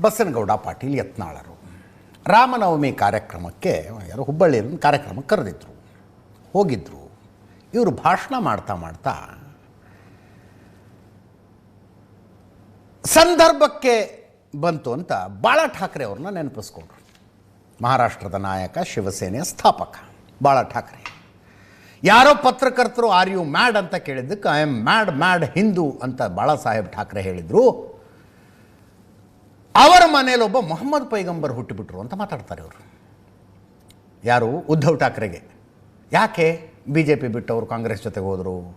ಬಸನಗೌಡ ಪಾಟೀಲ್ ಯತ್ನಾಳರು. ರಾಮನವಮಿ ಕಾರ್ಯಕ್ರಮಕ್ಕೆ ಯಾರು ಹುಬ್ಬಳ್ಳಿಯಲ್ಲಿ ಕಾರ್ಯಕ್ರಮಕ್ಕೆ ಕರೆದಿದ್ದರು ಹೋಗಿದ್ದರು ಇವರು ಭಾಷಣ ಮಾಡ್ತಾ ಮಾಡ್ತಾ ಸಂದರ್ಭಕ್ಕೆ ಬಂತು ಅಂತ ಬಾಳ ಠಾಕ್ರೆ ಅವ್ರನ್ನ ನೆನಪಿಸ್ಕೊಂಡ್ರು. ಮಹಾರಾಷ್ಟ್ರದ ನಾಯಕ, ಶಿವಸೇನೆಯ ಸ್ಥಾಪಕ ಬಾಳ ಠಾಕ್ರೆ. ಯಾರೋ ಪತ್ರಕರ್ತರು ಆರ್ ಯು ಮ್ಯಾಡ್ ಅಂತ ಕೇಳಿದ್ದಕ್ಕೆ I am mad mad Hindu ಅಂತ ಬಾಳಾ ಸಾಹೇಬ್ ಠಾಕ್ರೆ ಹೇಳಿದರು. ಅವರ ಮನೇಲಿ ಒಬ್ಬ ಮೊಹಮ್ಮದ್ ಪೈಗಂಬರ್ ಹುಟ್ಟಿಬಿಟ್ರು ಅಂತ ಮಾತಾಡ್ತಾರೆ ಅವರು ಯಾರು? ಉದ್ಧವ್ ಠಾಕ್ರೆಗೆ. ಯಾಕೆ ಬಿ ಜೆ ಪಿ ಬಿಟ್ಟವರು ಕಾಂಗ್ರೆಸ್ ಜೊತೆಗೆ ಹೋದರು?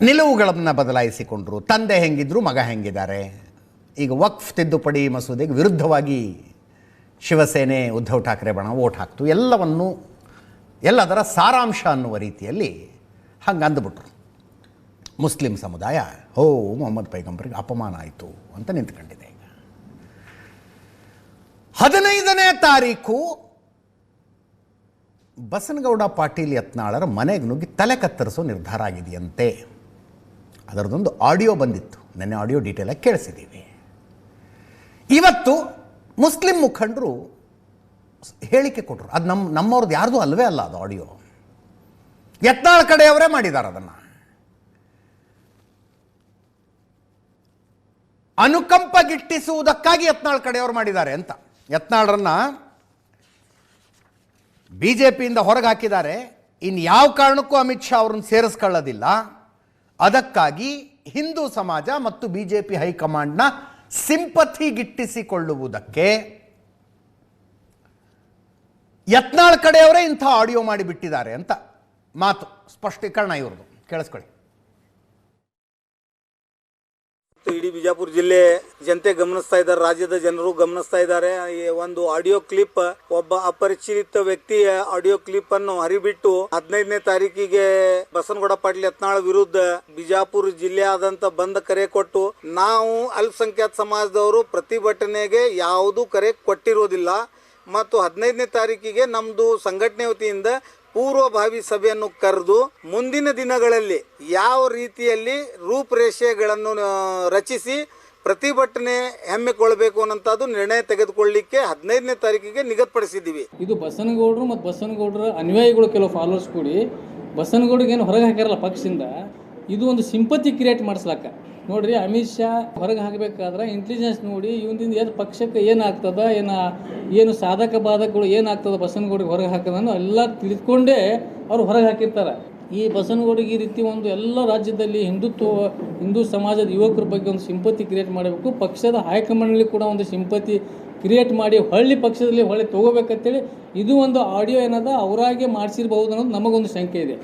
ನಿಲುವುಗಳನ್ನು ಬದಲಾಯಿಸಿಕೊಂಡ್ರು. ತಂದೆ ಹೆಂಗಿದ್ರು, ಮಗ ಹೆಂಗಿದ್ದಾರೆ? ಈಗ ವಕ್ಫ್ ತಿದ್ದುಪಡಿ ಮಸೂದೆಗೆ ವಿರುದ್ಧವಾಗಿ ಶಿವಸೇನೆ ಉದ್ಧವ್ ಠಾಕ್ರೆ ಬಣ ಓಟ್ ಹಾಕ್ತು. ಎಲ್ಲವನ್ನು, ಎಲ್ಲದರ ಸಾರಾಂಶ ಅನ್ನುವ ರೀತಿಯಲ್ಲಿ ಹಂಗೆ ಅಂದುಬಿಟ್ರು ಮುಸ್ಲಿಂ ಸಮುದಾಯ, ಹೋ, ಮೊಹಮ್ಮದ್ ಪೈಗಂಬರಿಗೆ ಅಪಮಾನ ಆಯಿತು ಅಂತ ನಿಂತ್ಕೊಂಡಿದೆ. ಈಗ ಹದಿನೈದನೇ ತಾರೀಕು ಬಸನಗೌಡ ಪಾಟೀಲ್ ಯತ್ನಾಳರ ಮನೆಗೆ ನುಗ್ಗಿ ತಲೆ ಕತ್ತರಿಸೋ ನಿರ್ಧಾರ ಆಗಿದೆಯಂತೆ. ಅದರದೊಂದು ಆಡಿಯೋ ಬಂದಿತ್ತು. ನೆನ್ನೆ ಆಡಿಯೋ ಡೀಟೇಲಾಗಿ ಕೇಳಿಸಿದ್ದೀವಿ. ಇವತ್ತು ಮುಸ್ಲಿಂ ಮುಖಂಡರು ಹೇಳಿಕೆ ಕೊಟ್ಟರು. ಅದು ನಮ್ಮ ನಮ್ಮವ್ರದ್ದು ಯಾರ್ದು ಅಲ್ವೇ ಅಲ್ಲ ಅದು ಆಡಿಯೋ. ಯತ್ನಾಳ್ ಕಡೆಯವರೇ ಮಾಡಿದ್ದಾರೆ ಅದನ್ನು. ಅನುಕಂಪ ಗಿಟ್ಟಿಸುವುದಕ್ಕಾಗಿ ಯತ್ನಾಳ್ ಕಡೆಯವರು ಮಾಡಿದ್ದಾರೆ ಅಂತ. ಯತ್ನಾಳರನ್ನ ಬಿ ಜೆ ಪಿಯಿಂದ ಹೊರಗೆ ಹಾಕಿದ್ದಾರೆ. ಇನ್ನು ಯಾವ ಕಾರಣಕ್ಕೂ ಅಮಿತ್ ಶಾ ಅವ್ರನ್ನ ಸೇರಿಸ್ಕೊಳ್ಳೋದಿಲ್ಲ. ಅದಕ್ಕಾಗಿ ಹಿಂದೂ ಸಮಾಜ ಮತ್ತು ಬಿ ಜೆ ಪಿ ಹೈಕಮಾಂಡ್ನ ಸಿಂಪತಿ ಗಿಟ್ಟಿಸಿಕೊಳ್ಳುವುದಕ್ಕೆ ಯತ್ನಾಳ್ ಕಡೆಯವರೇ ಇಂಥ ಆಡಿಯೋ ಮಾಡಿಬಿಟ್ಟಿದ್ದಾರೆ ಅಂತ ಮಾತು. ಸ್ಪಷ್ಟೀಕರಣ ಇವ್ರದ್ದು. ಕೇಳಿಸ್ಕೊಳ್ಳಿ. ಮತ್ತು ಇಡೀ ಬಿಜಾಪುರ ಜಿಲ್ಲೆ ಜನತೆ ಗಮನಿಸ್ತಾ ಇದ್ದಾರೆ. ರಾಜ್ಯದ ಜನರು ಗಮನಿಸ್ತಾ ಇದ್ದಾರೆ. ಒಂದು ಆಡಿಯೋ ಕ್ಲಿಪ್ ಒಬ್ಬ ಅಪರಿಚಿತ ವ್ಯಕ್ತಿಯ ಆಡಿಯೋ ಕ್ಲಿಪ್ ಅನ್ನು ಹರಿಬಿಟ್ಟು ಹದಿನೈದನೇ ತಾರೀಕಿಗೆ ಬಸನಗೌಡ ಪಾಟೀಲ್ ಯತ್ನಾಳ್ ವಿರುದ್ಧ ಬಿಜಾಪುರ ಜಿಲ್ಲೆಯಾದಂತ ಬಂದ್ ಕರೆ ಕೊಟ್ಟು ನಾವು ಅಲ್ಪಸಂಖ್ಯಾತ ಸಮಾಜದವರು ಪ್ರತಿಭಟನೆಗೆ ಯಾವುದೂ ಕರೆ ಕೊಟ್ಟಿರೋದಿಲ್ಲ. ಮತ್ತು ಹದಿನೈದನೇ ತಾರೀಕಿಗೆ ನಮ್ದು ಸಂಘಟನೆ ವತಿಯಿಂದ ಪೂರ್ವಭಾವಿ ಸಭೆಯನ್ನು ಕರೆದು ಮುಂದಿನ ದಿನಗಳಲ್ಲಿ ಯಾವ ರೀತಿಯಲ್ಲಿ ರೂಪರೇಷೆಗಳನ್ನು ರಚಿಸಿ ಪ್ರತಿಭಟನೆ ಹೆಮ್ಮಿಕೊಳ್ಳಬೇಕು ಅನ್ನೋಂಥದ್ದು ನಿರ್ಣಯ ತೆಗೆದುಕೊಳ್ಳಲಿಕ್ಕೆ ಹದಿನೈದನೇ ತಾರೀಕಿಗೆ ನಿಗದಿಪಡಿಸಿದ್ದೀವಿ. ಇದು ಬಸನಗೌಡರು ಮತ್ತು ಬಸನಗೌಡರ ಅನುಯಾಯಿಗಳು ಕೆಲವು ಫಾಲೋವರ್ಸ್ ಕೂಡಿ. ಬಸನಗೌಡಿಗೆ ಏನು ಹೊರಗೆ ಹಾಕ್ಯಾರಲ್ಲ ಪಕ್ಷದಿಂದ, ಇದು ಒಂದು ಸಿಂಪತಿ ಕ್ರಿಯೇಟ್ ಮಾಡಿಸ್ಲಕ್ಕ ನೋಡ್ರಿ, ಅಮಿತ್ ಶಾ ಹೊರಗೆ ಹಾಕಬೇಕಾದ್ರೆ ಇಂಟೆಲಿಜೆನ್ಸ್ ನೋಡಿ ಇವನಿಂದ ಏನು ಪಕ್ಷಕ್ಕೆ ಏನಾಗ್ತದ ಏನ, ಏನು ಸಾಧಕ ಬಾಧಕಗಳು ಏನಾಗ್ತದ ಬಸನಗೌಡಿಗೆ ಹೊರಗೆ ಹಾಕೋದನ್ನು ಎಲ್ಲ ತಿಳಿದುಕೊಂಡೇ ಅವ್ರು ಹೊರಗೆ ಹಾಕಿರ್ತಾರೆ. ಈ ಬಸನಗೌಡಿಗೆ ಈ ರೀತಿ ಒಂದು ಎಲ್ಲ ರಾಜ್ಯದಲ್ಲಿ ಹಿಂದುತ್ವ, ಹಿಂದೂ ಸಮಾಜದ ಯುವಕರ ಬಗ್ಗೆ ಒಂದು ಸಿಂಪತಿ ಕ್ರಿಯೇಟ್ ಮಾಡಬೇಕು. ಪಕ್ಷದ ಹೈಕಮಾಂಡ್ನಲ್ಲಿ ಕೂಡ ಒಂದು ಸಿಂಪತಿ ಕ್ರಿಯೇಟ್ ಮಾಡಿ ಹಳ್ಳಿ ಪಕ್ಷದಲ್ಲಿ ಹೊಳ್ಳಿ ತೊಗೋಬೇಕಂತೇಳಿ ಇದು ಒಂದು ಆಡಿಯೋ ಏನದ, ಅವರಾಗೆ ಮಾಡಿಸಿರ್ಬಹುದು ಅನ್ನೋದು ನಮಗೊಂದು ಶಂಕೆ ಇದೆ.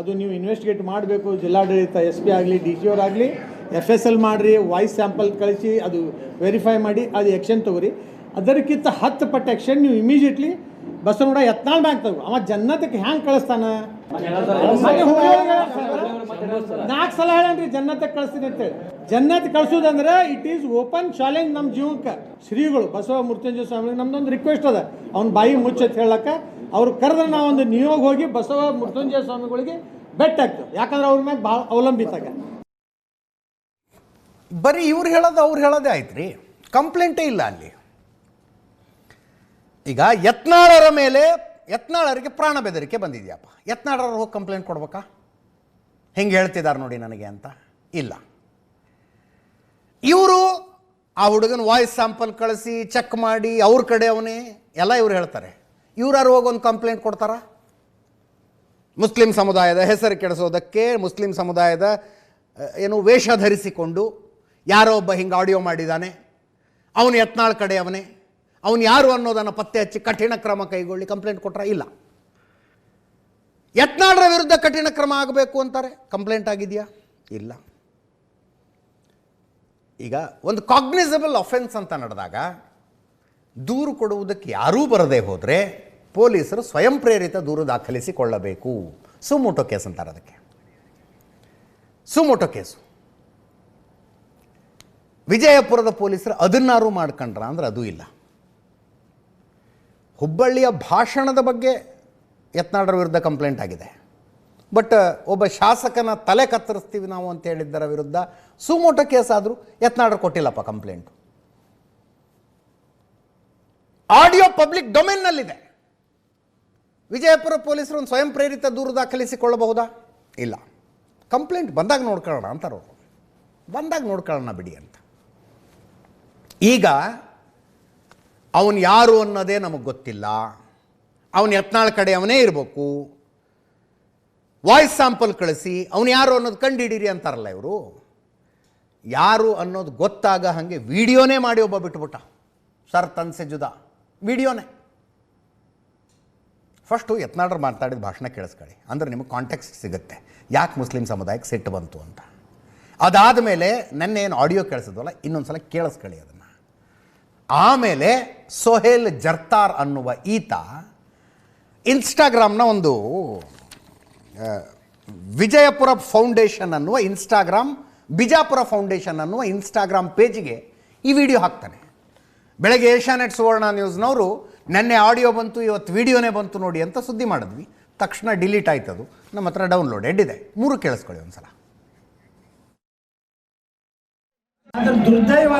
ಅದು ನೀವು ಇನ್ವೆಸ್ಟಿಗೇಟ್ ಮಾಡಬೇಕು, ಜಿಲ್ಲಾಡಳಿತ ಎಸ್ ಪಿ ಆಗಲಿ ಡಿ ಜಿ ಆಗಲಿ. ಎಫ್ ಎಸ್ ಎಲ್ ಮಾಡಿರಿ ವಾಯ್ಸ್ ಸ್ಯಾಂಪಲ್ ಕಳಿಸಿ, ಅದು ವೆರಿಫೈ ಮಾಡಿ, ಅದು ಎಕ್ಷನ್ ತೊಗೊರಿ. ಅದಕ್ಕಿಂತ ಹತ್ತು ಪಟ್ಟು ಎಕ್ಷನ್ ನೀವು ಇಮಿಡಿಯೇಟ್ಲಿ ಬಸವನಗೌಡ ಯತ್ನಾಳ್ ಬ್ಯಾಂಕ್ ತಗೋ ಅವ ಜನ್ನತಕ್ಕೆ ಹ್ಯಾಂಗೆ ಕಳಿಸ್ತಾನ? ನಾಲ್ಕು ಸಲ ಹೇಳನ್ರಿ, ಜನ್ನತಕ್ಕೆ ಕಳಿಸ್ತೀನಿ ಅಂತೇಳಿ ಜನ್ನತ್ ಕಳ್ಸೋದಂದ್ರೆ ಇಟ್ ಈಸ್ ಓಪನ್ ಚಾಲೆಂಜ್ ನಮ್ಮ ಜೀವಕ್ಕೆ. ಶ್ರೀಗಳು, ಬಸವ ಮೃತ್ಯುಂಜಯ ಸ್ವಾಮಿ ನಮ್ದೊಂದು ರಿಕ್ವೆಸ್ಟ್ ಅದ. ಅವ್ನ ಬಾಯಿ ಮುಚ್ಚತ್ ಹೇಳಕ್ಕ. ಅವ್ರು ಕರೆದ್ರೆ ನಾವೊಂದು ನಿಯೋಗ ಹೋಗಿ ಬಸವ ಮೃತ್ಯುಂಜಯ ಸ್ವಾಮಿಗಳಿಗೆ ಬೆಟ್ಟ ಆಗ್ತದೆ ಯಾಕಂದ್ರೆ ಅವ್ರ ಮ್ಯಾಗ ಭಾಳ ಅವಲಂಬಿತಾಗ ಬರೀ ಇವ್ರು ಹೇಳೋದು ಅವ್ರು ಹೇಳೋದೇ ಆಯ್ತು ರೀ ಕಂಪ್ಲೇಂಟೇ ಇಲ್ಲ ಅಲ್ಲಿ. ಈಗ ಯತ್ನಾಳರ ಮೇಲೆ ಯತ್ನಾಳರಿಗೆ ಪ್ರಾಣ ಬೆದರಿಕೆ ಬಂದಿದೆಯಪ್ಪ. ಯತ್ನಾಳರು ಹೋಗಿ ಕಂಪ್ಲೇಂಟ್ ಕೊಡ್ಬೇಕಾ? ಹೆಂಗೆ ಹೇಳ್ತಿದ್ದಾರೆ ನೋಡಿ ನನಗೆ ಅಂತ? ಇಲ್ಲ. ಇವರು ಆ ಹುಡುಗನ ವಾಯ್ಸ್ ಸ್ಯಾಂಪಲ್ ಕಳಿಸಿ ಚೆಕ್ ಮಾಡಿ, ಅವ್ರ ಕಡೆ ಅವನೇ, ಎಲ್ಲ ಇವ್ರು ಹೇಳ್ತಾರೆ. ಇವ್ರಾರು ಹೋಗಿ ಒಂದು ಕಂಪ್ಲೇಂಟ್ ಕೊಡ್ತಾರಾ? ಮುಸ್ಲಿಂ ಸಮುದಾಯದ ಹೆಸರು ಕೆಡಿಸೋದಕ್ಕೆ ಮುಸ್ಲಿಂ ಸಮುದಾಯದ ಏನು ವೇಷ ಧರಿಸಿಕೊಂಡು ಯಾರೋ ಒಬ್ಬ ಹಿಂಗೆ ಆಡಿಯೋ ಮಾಡಿದ್ದಾನೆ ಅವನು ಯತ್ನಾಳ್ ಕಡೆ ಅವನೇ. ಅವನು ಯಾರು ಅನ್ನೋದನ್ನು ಪತ್ತೆ ಹಚ್ಚಿ ಕಠಿಣ ಕ್ರಮ ಕೈಗೊಳ್ಳಿ ಕಂಪ್ಲೇಂಟ್ ಕೊಟ್ಟರೆ ಇಲ್ಲ. ಯತ್ನಾಳರ ವಿರುದ್ಧ ಕಠಿಣ ಕ್ರಮ ಆಗಬೇಕು ಅಂತಾರೆ. ಕಂಪ್ಲೇಂಟ್ ಆಗಿದೆಯಾ? ಇಲ್ಲ. ಈಗ ಒಂದು ಕಾಗ್ನಿಸಬಲ್ ಅಫೆನ್ಸ್ ಅಂತ ನಡೆದಾಗ, ದೂರು ಕೊಡುವುದಕ್ಕೆ ಯಾರೂ ಬರದೇ ಹೋದರೆ ಪೊಲೀಸರು ಸ್ವಯಂ ಪ್ರೇರಿತ ದೂರು ದಾಖಲಿಸಿಕೊಳ್ಳಬೇಕು. ಸುಮೋಟೋ ಕೇಸ್ ಅಂತಾರೆ ಅದಕ್ಕೆ. Suo motu case. ವಿಜಯಪುರದ ಪೊಲೀಸರು ಅದನ್ನಾರು ಮಾಡ್ಕೊಂಡ್ರ ಅಂದ್ರೆ ಅದು ಇಲ್ಲ. ಹುಬ್ಬಳ್ಳಿಯ ಭಾಷಣದ ಬಗ್ಗೆ ಯತ್ನಾಳರ ವಿರುದ್ಧ ಕಂಪ್ಲೇಂಟ್ ಆಗಿದೆ. ಬಟ್ ಒಬ್ಬ ಶಾಸಕನ ತಲೆ ಕತ್ತರಿಸ್ತೀವಿ ನಾವು ಅಂತ ಹೇಳಿದ್ದರ ವಿರುದ್ಧ ಸುಮೋಟ ಕೇಸ್ ಆದರೂ ಯತ್ನಾಳರು ಕೊಟ್ಟಿಲ್ಲಪ್ಪ ಕಂಪ್ಲೇಂಟು ಆಡಿಯೋ ಪಬ್ಲಿಕ್ ಡೊಮೇನ್ನಲ್ಲಿದೆ ವಿಜಯಪುರ ಪೊಲೀಸರು ಒಂದು ಸ್ವಯಂ ಪ್ರೇರಿತ ದೂರು ದಾಖಲಿಸಿಕೊಳ್ಳಬಹುದಾ? ಇಲ್ಲ. ಕಂಪ್ಲೇಂಟ್ ಬಂದಾಗ ನೋಡ್ಕೊಳ್ಳೋಣ ಅಂತಾರವರು ಬಂದಾಗ ನೋಡ್ಕೊಳ್ಳೋಣ ಬಿಡಿ ಅಂತ. ಈಗ ಅವನು ಯಾರು ಅನ್ನೋದೇ ನಮಗೆ ಗೊತ್ತಿಲ್ಲ. ಅವನು ಯತ್ನಾಳ್ ಕಡೆ ಅವನೇ ಇರಬೇಕು. ವಾಯ್ಸ್ ಸ್ಯಾಂಪಲ್ ಕಳಿಸಿ, ಅವನು ಯಾರು ಅನ್ನೋದು ಕಂಡುಹಿಡೀರಿ ಅಂತಾರಲ್ಲ ಇವರು. ಯಾರು ಅನ್ನೋದು ಗೊತ್ತಾಗ ಹಾಗೆ ವಿಡಿಯೋನೇ ಮಾಡಿ ಒಬ್ಬ ಬಿಟ್ಬಿಟ್ಟ. ಸರ್, ತನ್ಸೆ ಜುದ. ವಿಡಿಯೋನೇ. ಫಸ್ಟು ಯತ್ನಾಳ್ರು ಮಾತಾಡಿದ ಭಾಷಣ ಕೇಳಿಸ್ಕೊಳ್ಳಿ. ಅಂದ್ರೆ ನಿಮಗೆ ಕಾಂಟೆಕ್ಸ್ಟ್ ಸಿಗುತ್ತೆ. ಯಾಕೆ ಮುಸ್ಲಿಂ ಸಮುದಾಯಕ್ಕೆ ಸಿಟ್ಟು ಬಂತು ಅಂತ. ಅದಾದ ಮೇಲೆ ನೆನ್ನೆ ಏನು ಆಡಿಯೋ ಕೇಳಿಸಿದ್ವಲ್ಲ ಇನ್ನೊಂದು ಸಲ ಕೇಳಿಸ್ಕೊಳ್ಳಿ ಅದನ್ನು. ಆಮೇಲೆ ಸೊಹೇಲ್ ಜರ್ತಾರ್ ಅನ್ನುವ ಈತ ಇನ್ಸ್ಟಾಗ್ರಾಮ್ನ ಒಂದು ವಿಜಯಪುರ ಫೌಂಡೇಶನ್ ಅನ್ನುವ ಇನ್ಸ್ಟಾಗ್ರಾಮ್, ಬಿಜಾಪುರ ಫೌಂಡೇಶನ್ ಅನ್ನುವ ಇನ್ಸ್ಟಾಗ್ರಾಮ್ ಪೇಜಿಗೆ ಈ ವಿಡಿಯೋ ಹಾಕ್ತಾನೆ. ಬೆಳಗ್ಗೆ ಏಷ್ಯಾನೆಟ್ ಸುವರ್ಣ ನ್ಯೂಸ್ನವರು, ನೆನ್ನೆ ಆಡಿಯೋ ಬಂತು, ಇವತ್ತು ವಿಡಿಯೋನೇ ಬಂತು ನೋಡಿ ಅಂತ ಸುದ್ದಿ ಮಾಡಿದ್ವಿ. ತಕ್ಷಣ ಡಿಲೀಟ್ ಆಯ್ತದು. ನಮ್ಮ ಹತ್ರ ಡೌನ್ಲೋಡ್ ಇದೆ. ಮೂರು ಕೇಳಿಸ್ಕೊಳ್ಳಿ ಒಂದ್ಸಲ. ದುರ್ದೈವ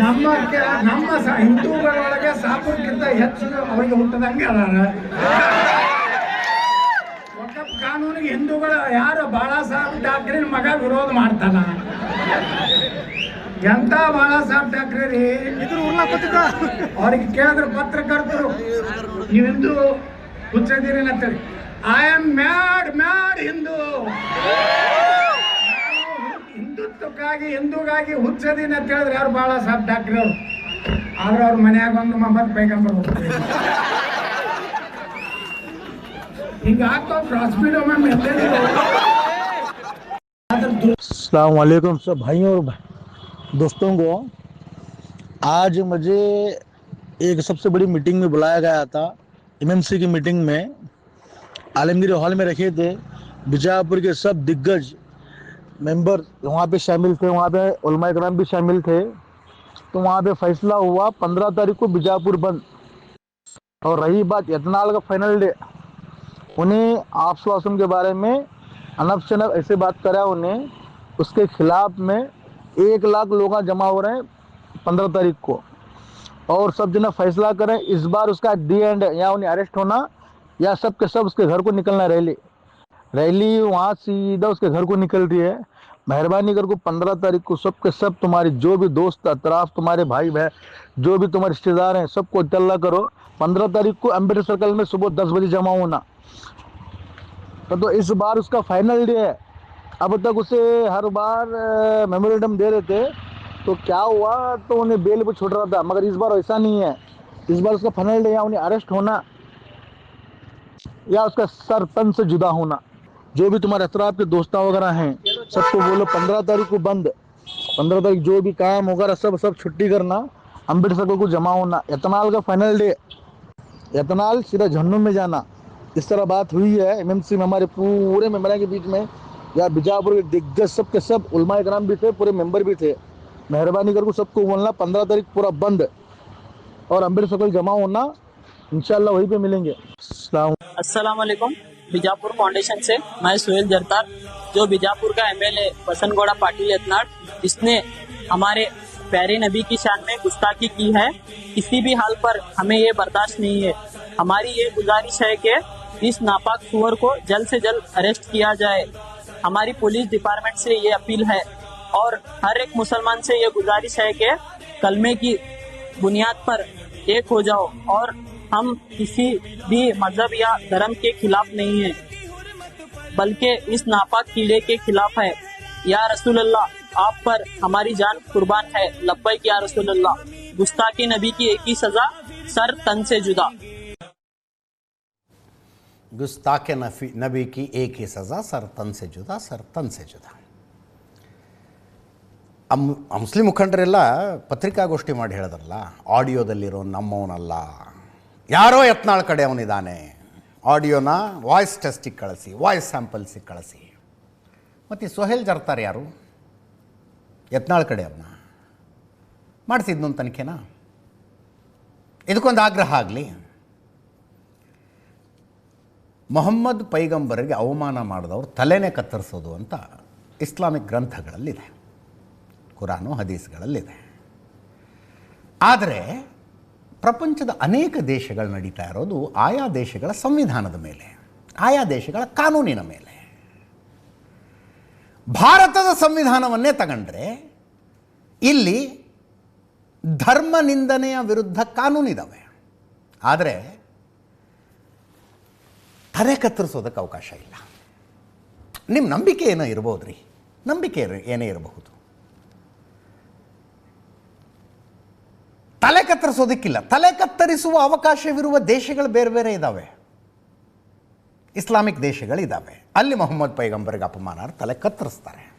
ನಮ್ಮ ನಮ್ಮ ಹಿಂದೂಗಳೊಳಗೆ ಸಾಪುರಕ್ಕಿಂತ ಹೆಚ್ಚು ಅವರಿಗೆ ಹುಟ್ಟದಂಗೆ ಅದಾರ. ಕಾನೂನಿಗೆ ಹಿಂದೂಗಳು ಯಾರು ಬಾಳ ಸಾಹೇಬ್ ಠಾಕ್ರೆ ಮಗ ವಿರೋಧ ಮಾಡ್ತಾನ? ಎಂತ ಬಾಳಾ ಸಾಹೇಬ್ ಠಾಕ್ರೆ ರೀ? ಅವ್ರಿಗೆ ಕೇಳಿದ್ರು ಪತ್ರಕರ್ತರು. ನೀವು ಹಿಂದೂ ಹುಚ್ಚದಿರಿ ಅಂತೇಳಿ I am mad mad Hindu. ಹಿಂದುತ್ವಕ್ಕಾಗಿ ಹಿಂದೂಗಾಗಿ ಹುಚ್ಚದೀನಿ ಅಂತ ಹೇಳಿದ್ರೆ ಯಾರು ಬಾಳ ಸಾಬ್ ಡಾಕ್ಟ್ರಿ ಅವರು ಆದ್ರೆ ಅವ್ರ ಮನ್ಯಾಗ ಒಂದು ಮೊಹಮ್ಮದ್ ಪೈಗಂಬರ್ ಹೋಗ್ತಾರೆ ಹಿಂಗ ಆಗ್ತಾವ ಕ್ರಾಸ್ಬೀಡ್ ಒಮ್ಮೆ अलैक्म सब भाइयों और भा- दोस्तों को आज मुझे एक सबसे बड़ी मीटिंग में बुलाया गया था एमएमसी की मीटिंग में आलमगीर हॉल में रखे थे बीजापुर के सब दिग्गज मेंबर वहाँ पे शामिल थे, वहाँ पे उलमा भी शामिल थे। तो वहाँ पे फैसला हुआ, पंद्रह तारीख को बीजापुर बंद। और रही बात यतनाल का फाइनल डे उन्हें आपस वासम के बारे में अनब शनब ऐसे बात करा उन्हें, उसके खिलाफ में एक लाख लोग जमा हो रहे हैं पंद्रह तारीख को। और सब जना फैसला करें, इस बार उसका डी एंड या उन्हें अरेस्ट होना, या सब के, सब उसके घर को निकलना रैली। रैली वहाँ सीधा उसके घर को निकल रही है। मेहरबानी करके पंद्रह तारीख को सब के सब तुम्हारे जो भी दोस्त अतराफ तुम्हारे भाई बहन जो भी तुम्हारे रिश्तेदार हैं सबको इतला करो। पंद्रह तारीख को अंबेडकर सर्कल में सुबह दस बजे जमा होना। तो, तो इस बार उसका फाइनल डे है। अब तक उसे हर बार मेमोरेंडम दे रहे थे। तो क्या हुआ तो उन्हें बेल पर छोड़ रहा था। मगर इस बार ऐसा नहीं है। इस बार उसका फाइनल डे है उन्हें अरेस्ट होना। या उसका सर तन से जुदा होना। जो भी तुम्हारे अतराब के दोस्ता वगैरह हैं, सबको बोलो पंद्रह तारीख को बंद। पंद्रह तारीख जो भी काम वगैरह सब सब छुट्टी करना। अंबेडकर को जमा होना। एतनाल का फाइनल डे एतनाल सीधा झन्नू में जाना। इस तरह बात हुई है एमएमसी में, हमारे पूरे मेंबर के बीच में। या बीजापुर के दिग्गज सब के सब, उलमा इकराम भी थे, पूरे मेंबर भी थे। मेहरबानी करके सबको बोलना, पंद्रह तारीख पूरा बंद। और अंबेडकर को जमा होना, इंशाल्लाह वहीं पे मिलेंगे। अस्सलाम वालेकुम बीजापुर फाउंडेशन से मैं सुहेल जरतार, जो बीजापुर का एमएलए बसंत गौड़ा पाटिल यतनाड़ इसने हमारे प्यारे नबी की शान में गुस्ताखी की है, किसी भी हाल पर हमें ये बर्दाश्त नहीं है। हमारी ये गुजारिश है कि इस नापाक सुअर को जल्द से जल्द अरेस्ट किया जाए। हमारी पुलिस डिपार्टमेंट से ये अपील है और हर एक मुसलमान से ये गुजारिश है कि कलमे की बुनियाद पर एक हो जाओ और हम किसी भी मजहब या धर्म के खिलाफ नहीं है बल्कि इस नापाक कीड़े के खिलाफ है या रसूल अल्लाह आप पर हमारी जान कुर्बान है लब्बैक या रसूल अल्लाह गुस्ताखी नबी की एक ही सजा सर तन से जुदा गुस्ताखे नफी नबी की एक ही सज़ा सर तन से जुदा सर तन से जुदा ಅಮ್ ಆ ಮುಸ್ಲಿಂ ಮುಖಂಡರೆಲ್ಲ ಪತ್ರಿಕಾಗೋಷ್ಠಿ ಮಾಡಿ ಹೇಳಿದ್ರಲ್ಲ ಆಡಿಯೋದಲ್ಲಿರೋ ನಮ್ಮವನಲ್ಲ ಯಾರೋ ಯತ್ನಾಳ್ ಕಡೆ ಅವನಿದ್ದಾನೆ. ಆಡಿಯೋನ ವಾಯ್ಸ್ ಟೆಸ್ಟಿಗೆ ಕಳಿಸಿ ವಾಯ್ಸ್ ಸ್ಯಾಂಪಲ್ಸಿಗೆ ಕಳಿಸಿ. ಮತ್ತು ಸೊಹೇಲ್ ಜರ್ತಾರೆ ಯಾರು? ಯತ್ನಾಳ್ ಕಡೆ ಅವನ್ನ ಮಾಡಿಸಿದ್ನು ತನಿಖೆನಾ? ಇದಕ್ಕೊಂದು ಆಗ್ರಹ ಆಗಲಿ. ಮೊಹಮ್ಮದ್ ಪೈಗಂಬರಿಗೆ ಅವಮಾನ ಮಾಡಿದವರು ತಲೆನೇ ಕತ್ತರಿಸೋದು ಅಂತ ಇಸ್ಲಾಮಿಕ್ ಗ್ರಂಥಗಳಲ್ಲಿದೆ. ಕುರಾನು, ಹದೀಸ್ಗಳಲ್ಲಿದೆ. ಆದರೆ ಪ್ರಪಂಚದ ಅನೇಕ ದೇಶಗಳು ನಡೀತಾ ಇರೋದು ಆಯಾ ದೇಶಗಳ ಸಂವಿಧಾನದ ಮೇಲೆ, ಆಯಾ ದೇಶಗಳ ಕಾನೂನಿನ ಮೇಲೆ. ಭಾರತದ ಸಂವಿಧಾನವನ್ನೇ ತಗೊಂಡ್ರೆ ಇಲ್ಲಿ ಧರ್ಮ ನಿಂದನೆಯ ವಿರುದ್ಧ ಕಾನೂನಿದ್ದಾವೆ ಆದರೆ ತಲೆ ಕತ್ತರಿಸೋದಕ್ಕೆ ಅವಕಾಶ ಇಲ್ಲ. ನಿಮ್ಮ ನಂಬಿಕೆ ಏನೋ ಇರ್ಬೋದು ರೀ ನಂಬಿಕೆ ಏನೇ ಇರಬಹುದು. ತಲೆ ಕತ್ತರಿಸೋದಕ್ಕಿಲ್ಲ. ತಲೆ ಕತ್ತರಿಸುವ ಅವಕಾಶವಿರುವ ದೇಶಗಳು ಬೇರೆ ಬೇರೆ ಇದ್ದಾವೆ ಇಸ್ಲಾಮಿಕ್ ದೇಶಗಳಿದ್ದಾವೆ ಅಲ್ಲಿ ಮೊಹಮ್ಮದ್ ಪೈಗಂಬರ್ಗೆ ಅಪಮಾನ ತಲೆ ಕತ್ತರಿಸ್ತಾರೆ.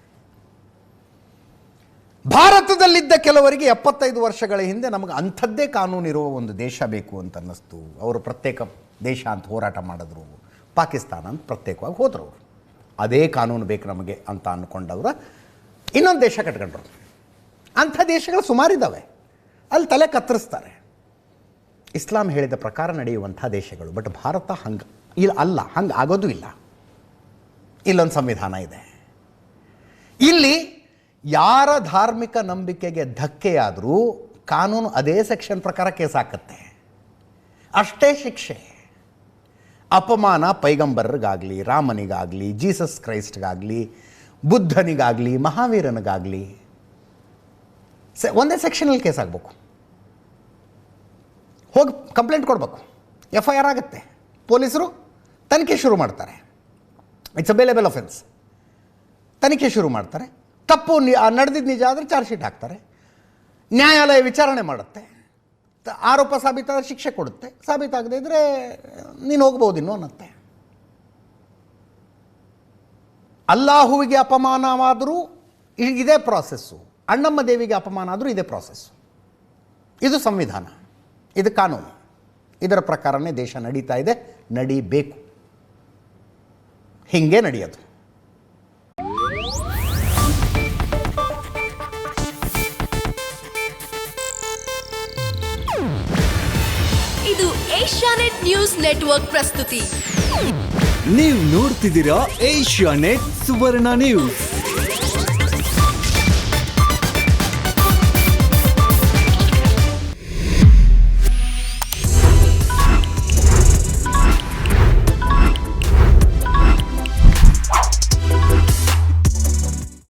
ಭಾರತದಲ್ಲಿದ್ದ ಕೆಲವರಿಗೆ ಎಪ್ಪತ್ತೈದು ವರ್ಷಗಳ ಹಿಂದೆ ನಮಗೆ ಅಂಥದ್ದೇ ಕಾನೂನು ಇರುವ ಒಂದು ದೇಶ ಬೇಕು ಅಂತ ಅನ್ನಿಸ್ತು ಅವರು ಪ್ರತ್ಯೇಕ ದೇಶ ಅಂತ ಹೋರಾಟ ಮಾಡಿದ್ರು. ಪಾಕಿಸ್ತಾನ ಅಂತ ಪ್ರತ್ಯೇಕವಾಗಿ ಹೋದರು ಅವರು. ಅದೇ ಕಾನೂನು ಬೇಕು ನಮಗೆ ಅಂತ ಅಂದ್ಕೊಂಡವ್ರ ಇನ್ನೊಂದು ದೇಶ ಕಟ್ಕೊಂಡ್ರು. ಅಂಥ ದೇಶಗಳು ಸುಮಾರಿದ್ದಾವೆ ಅಲ್ಲಿ ತಲೆ ಕತ್ತರಿಸ್ತಾರೆ. ಇಸ್ಲಾಂ ಹೇಳಿದ ಪ್ರಕಾರ ನಡೆಯುವಂಥ ದೇಶಗಳು ಬಟ್ ಭಾರತ ಹಂಗೆ ಇಲ್ಲ ಅಲ್ಲ, ಹಂಗೆ ಆಗೋದು ಇಲ್ಲ. ಇಲ್ಲೊಂದು ಸಂವಿಧಾನ ಇದೆ. ಇಲ್ಲಿ ಯಾರ ಧಾರ್ಮಿಕ ನಂಬಿಕೆಗೆ ಧಕ್ಕೆಯಾದರೂ ಕಾನೂನು ಅದೇ ಸೆಕ್ಷನ್ ಪ್ರಕಾರ ಕೇಸ್ ಹಾಕತ್ತೆ. ಅಷ್ಟೇ ಶಿಕ್ಷೆ. ಅಪಮಾನ ಪೈಗಂಬರ್ರಿಗಾಗಲಿ ರಾಮನಿಗಾಗಲಿ, ಜೀಸಸ್ ಕ್ರೈಸ್ಟ್ಗಾಗಲಿ, ಬುದ್ಧನಿಗಾಗಲಿ, ಮಹಾವೀರನಿಗಾಗಲಿ ಒಂದೇ ಸೆಕ್ಷನಲ್ಲಿ ಕೇಸ್ ಆಗಬೇಕು. ಹೋಗಿ ಕಂಪ್ಲೇಂಟ್ ಕೊಡಬೇಕು. ಎಫ್ ಐ ಆರ್ ಆಗುತ್ತೆ. ಪೊಲೀಸರು ತನಿಖೆ ಶುರು ಮಾಡ್ತಾರೆ. ಇಟ್ಸ್ ಅ ಬೇಲೆಬಲ್ ಅಫೆನ್ಸ್ ತನಿಖೆ ಶುರು ಮಾಡ್ತಾರೆ. ತಪ್ಪು ನಡೆದಿದ್ದು ನಿಜ ಆದರೆ ಚಾರ್ಜ್ ಶೀಟ್ ಹಾಕ್ತಾರೆ. ನ್ಯಾಯಾಲಯ ವಿಚಾರಣೆ ಮಾಡುತ್ತೆ. ಆರೋಪ ಸಾಬೀತಾದ ಶಿಕ್ಷೆ ಕೊಡುತ್ತೆ. ಸಾಬೀತಾಗದೇ ಇದ್ದರೆ ನೀನು ಹೋಗ್ಬೋದು ಇನ್ನು ಅನ್ನತ್ತೆ. ಅಲ್ಲಾಹುವಿಗೆ ಅಪಮಾನವಾದರೂ ಇದೇ ಪ್ರಾಸೆಸ್ಸು ಅಣ್ಣಮ್ಮ ದೇವಿಗೆ ಅಪಮಾನ ಆದರೂ ಇದೇ ಪ್ರಾಸೆಸ್ ಇದು ಸಂವಿಧಾನ. ಇದು ಕಾನೂನು. ಇದರ ಪ್ರಕಾರನೇ ದೇಶ ನಡೀತಾ ಇದೆ ನಡಿಬೇಕು. ಹಿಂಗೆ ನಡೆಯೋದು. ಇದು ಏಷ್ಯಾನೆಟ್ ನ್ಯೂಸ್ ನೆಟ್ವರ್ಕ್ ಪ್ರಸ್ತುತಿ. ನೀವು ನೋಡ್ತಿದ್ದೀರಾ ಏಷ್ಯಾ ನೆಟ್ ಸುವರ್ಣ ನ್ಯೂಸ್.